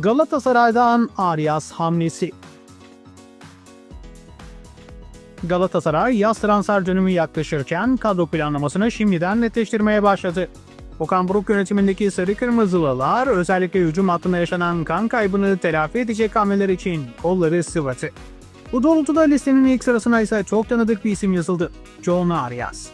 Galatasaray'dan Arias hamlesi. Galatasaray yaz transfer dönümü yaklaşırken kadro planlamasını şimdiden netleştirmeye başladı. Okan Buruk yönetimindeki Sarı Kırmızılılar özellikle hücum hattında yaşanan kan kaybını telafi edecek hamleler için kolları sıvatı. Bu doğrultuda listenin ilk sırasına ise çok tanıdık bir isim yazıldı. John Arias.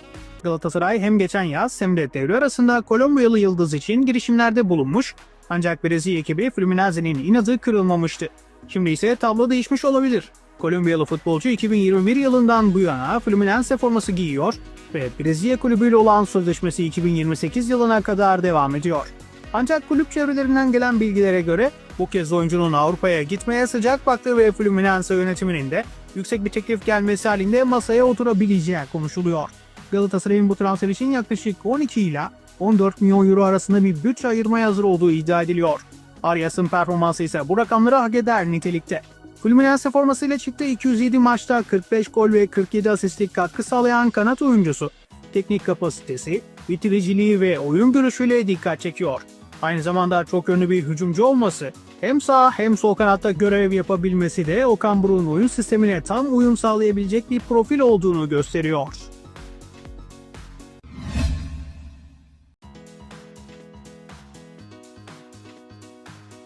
Galatasaray hem geçen yaz hem de devre arasında Kolombiyalı yıldız için girişimlerde bulunmuş ancak Brezilya ekibi Fluminense'nin inadı kırılmamıştı. Şimdi ise tablo değişmiş olabilir. Kolombiyalı futbolcu 2021 yılından bu yana Fluminense forması giyiyor ve Brezilya kulübüyle olan sözleşmesi 2028 yılına kadar devam ediyor. Ancak kulüp çevrelerinden gelen bilgilere göre bu kez oyuncunun Avrupa'ya gitmeye sıcak baktığı ve Fluminense yönetiminin de yüksek bir teklif gelmesi halinde masaya oturabileceği konuşuluyor. Galatasaray'ın bu transfer için yaklaşık 12 ile 14 milyon euro arasında bir bütçe ayırmaya hazır olduğu iddia ediliyor. Arias'ın performansı ise bu rakamları hak eder nitelikte. Fluminense formasıyla çıktığı 207 maçta 45 gol ve 47 asistlik katkı sağlayan kanat oyuncusu, teknik kapasitesi, bitiriciliği ve oyun görüşüyle dikkat çekiyor. Aynı zamanda çok yönlü bir hücumcu olması, hem sağ hem sol kanatta görev yapabilmesi de Okan Buruk'un oyun sistemine tam uyum sağlayabilecek bir profil olduğunu gösteriyor.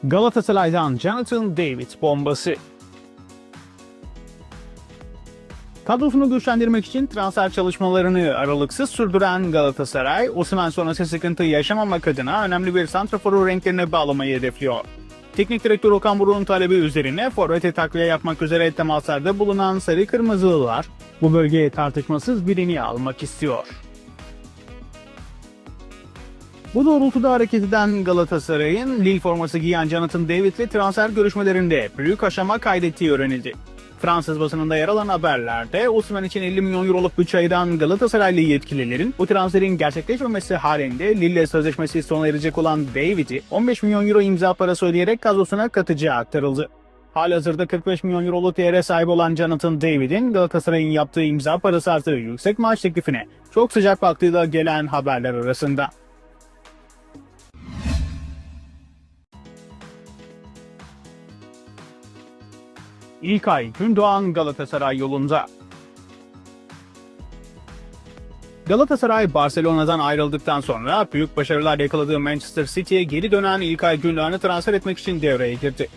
Galatasaray'dan Jonathan David bombası. Kadrosunu güçlendirmek için transfer çalışmalarını aralıksız sürdüren Galatasaray, Osimhen sonrası sıkıntı yaşamamak adına önemli bir santraforu renklerine bağlamayı hedefliyor. Teknik direktör Okan Buruk'un talebi üzerine forvete takviye yapmak üzere temaslarda bulunan Sarı Kırmızılılar, bu bölgeye tartışmasız birini almak istiyor. Bu doğrultuda hareket eden Galatasaray'ın Lille forması giyen Jonathan David'le transfer görüşmelerinde büyük aşama kaydettiği öğrenildi. Fransız basınında yer alan haberlerde Osimhen için 50 milyon euroluk bütçe ayıran Galatasaraylı yetkililerin bu transferin gerçekleşmemesi halinde Lille sözleşmesi sona erecek olan David'i 15 milyon euro imza parası ödeyerek kadrosuna katacağı aktarıldı. Halihazırda 45 milyon euroluk değere sahip olan Jonathan David'in Galatasaray'ın yaptığı imza parası artı yüksek maaş teklifine çok sıcak baktığıyla gelen haberler arasında. İlkay Gündoğan Galatasaray yolunda. Galatasaray Barcelona'dan ayrıldıktan sonra büyük başarılar yakaladığı Manchester City'ye geri dönen İlkay Gündoğan'ı transfer etmek için devreye girdi.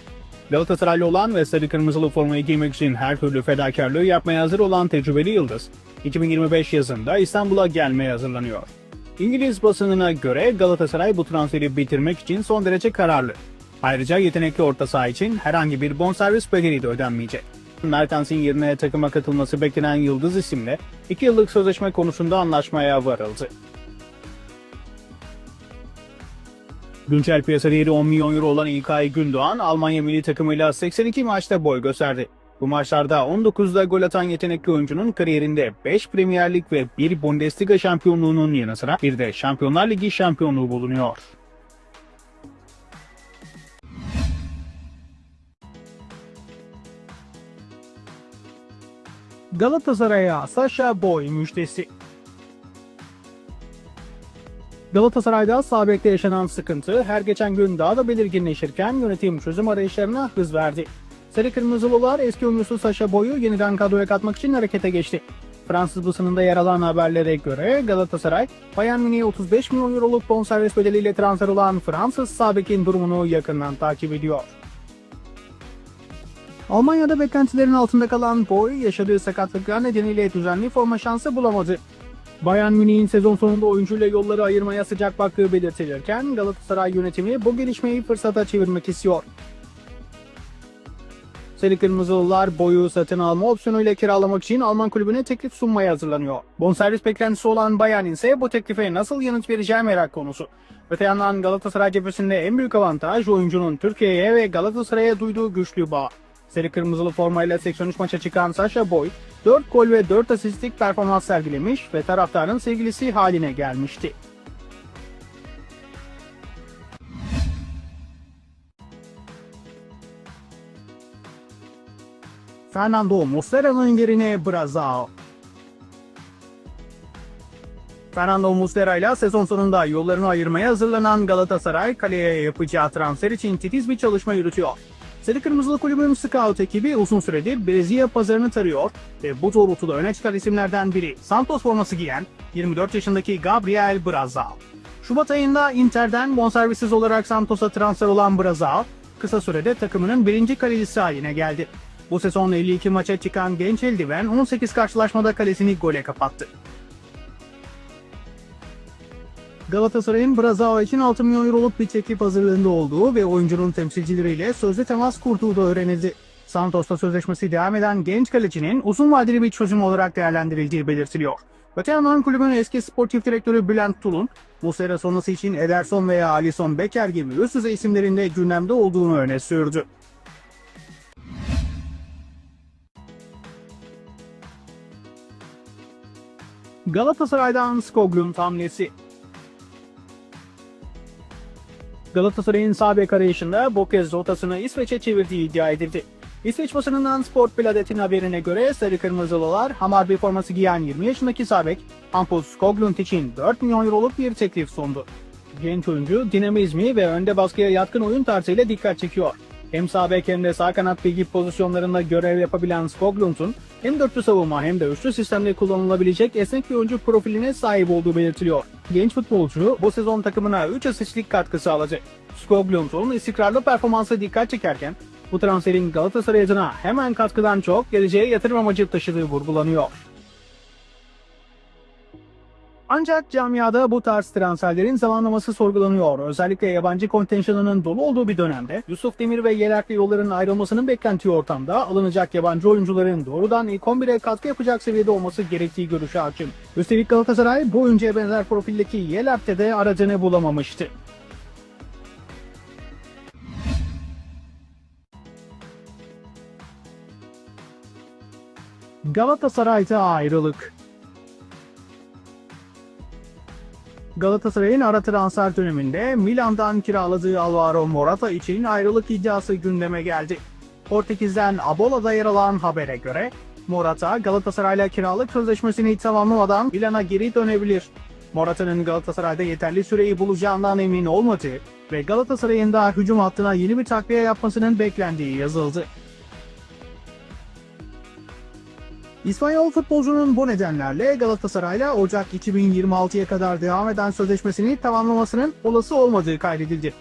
Galatasaraylı olan ve sarı kırmızılı formayı giymek için her türlü fedakarlığı yapmaya hazır olan tecrübeli Yıldız, 2025 yazında İstanbul'a gelmeye hazırlanıyor. İngiliz basınına göre Galatasaray bu transferi bitirmek için son derece kararlı. Ayrıca yetenekli orta saha için herhangi bir bonservis bedeli de ödenmeyecek. Mertens'in yerine takıma katılması beklenen Yıldız isimle 2 yıllık sözleşme konusunda anlaşmaya varıldı. Güncel piyasa değeri 10 milyon euro olan İlkay Gündoğan, Almanya milli takımıyla 82 maçta boy gösterdi. Bu maçlarda 19'da gol atan yetenekli oyuncunun kariyerinde 5 Premier Lig ve 1 Bundesliga şampiyonluğunun yanı sıra bir de Şampiyonlar Ligi şampiyonluğu bulunuyor. Galatasaray'a Sasha Boy müjdesi. Galatasaray'da sağ bekte yaşanan sıkıntı her geçen gün daha da belirginleşirken yönetim çözüm arayışlarına hız verdi. Sarı Kırmızılılar eski oyuncusu Sasha Boy'u yeniden kadroya katmak için harekete geçti. Fransız basınında yer alan haberlere göre Galatasaray, Bayern Münih'e 35 milyon euroluk bonservis bedeliyle transfer olan Fransız sağ bekin durumunu yakından takip ediyor. Almanya'da beklentilerin altında kalan Boy yaşadığı sakatlıklar nedeniyle düzenli forma şansı bulamadı. Bayern Münih'in sezon sonunda oyuncuyla yolları ayırmaya sıcak baktığı belirtilirken Galatasaray yönetimi bu gelişmeyi fırsata çevirmek istiyor. Sarı Kırmızılılar boyu satın alma opsiyonuyla kiralamak için Alman kulübüne teklif sunmaya hazırlanıyor. Bonservis beklentisi olan Bayern ise bu teklife nasıl yanıt vereceği merak konusu. Öte yandan Galatasaray cephesinde en büyük avantaj oyuncunun Türkiye'ye ve Galatasaray'a duyduğu güçlü bağ. Sarı kırmızılı formayla 83 maça çıkan Sasha Boy, 4 gol ve 4 asistlik performans sergilemiş ve taraftarın sevgilisi haline gelmişti. Fernando Muslera'nın yerine Brazao. Fernando Muslera ile sezon sonunda yollarını ayırmaya hazırlanan Galatasaray kaleye yapacağı transfer için titiz bir çalışma yürütüyor. Sarı Kırmızılı Kulübün scout ekibi uzun süredir Brezilya pazarını tarıyor ve bu doğrultuda öne çıkan isimlerden biri Santos forması giyen 24 yaşındaki Gabriel Brazal. Şubat ayında Inter'den bonservisiz olarak Santos'a transfer olan Brazal, kısa sürede takımının birinci kalecisi haline geldi. Bu sezon 52 maça çıkan genç eldiven 18 karşılaşmada kalesini gole kapattı. Galatasaray'ın Brazao için 6 milyon euroluk bir teklif hazırlığında olduğu ve oyuncunun temsilcileriyle sözlü temas kurduğu da öğrenildi. Santos'ta sözleşmesi devam eden genç kalecinin uzun vadeli bir çözüm olarak değerlendirildiği belirtiliyor. Öte yandan kulübün eski sportif direktörü Bülent Tulun, sene sonrası için Ederson veya Alisson Becker gibi üst düzey isimlerin de gündemde olduğunu öne sürdü. Galatasaray'dan Skoglund hamlesi Galatasaray'ın sağ bek arayışında bu kez rotasını İsveç'e çevirdiği iddia edildi. İsveç basınından Sport Biladet'in haberine göre Sarı Kırmızılılar Hamarby forması giyen 20 yaşındaki sağ bek Hampus Skoglund için 4 milyon euroluk bir teklif sundu. Genç oyuncu dinamizmi ve önde baskıya yatkın oyun tarzıyla dikkat çekiyor. Hem sağ bek hem de sağ kanat bilgi pozisyonlarında görev yapabilen Skoglund'un hem dörtlü savunma hem de üçlü sistemde kullanılabilecek esnek bir oyuncu profiline sahip olduğu belirtiliyor. Genç futbolcu bu sezon takımına 3 asistlik katkı sağladı. Skoglund'un istikrarlı performansı dikkat çekerken bu transferin Galatasaray adına hemen katkıdan çok geleceğe yatırım amacı taşıdığı vurgulanıyor. Ancak camiada bu tarz transferlerin zamanlaması sorgulanıyor. Özellikle yabancı kontenjanının dolu olduğu bir dönemde Yusuf Demir ve Yeler'le yolların ayrılmasının beklentiği ortamda alınacak yabancı oyuncuların doğrudan ilk 11'e katkı yapacak seviyede olması gerektiği görüşü hakim. Üstelik Galatasaray bu oyuncuya benzer profildeki Yeler'te de aradığını bulamamıştı. Galatasaray'da ayrılık Galatasaray'ın ara transfer döneminde Milan'dan kiraladığı Alvaro Morata için ayrılık iddiası gündeme geldi. Portekiz'den Abola'da yer alan habere göre Morata Galatasaray'la kiralık sözleşmesini tamamlamadan Milan'a geri dönebilir. Morata'nın Galatasaray'da yeterli süreyi bulacağından emin olmadığı ve Galatasaray'ın da hücum hattına yeni bir takviye yapmasının beklendiği yazıldı. İspanyol futbolcunun bu nedenlerle Galatasaray'la Ocak 2026'ya kadar devam eden sözleşmesini tamamlamasının olası olmadığı kaydedildi.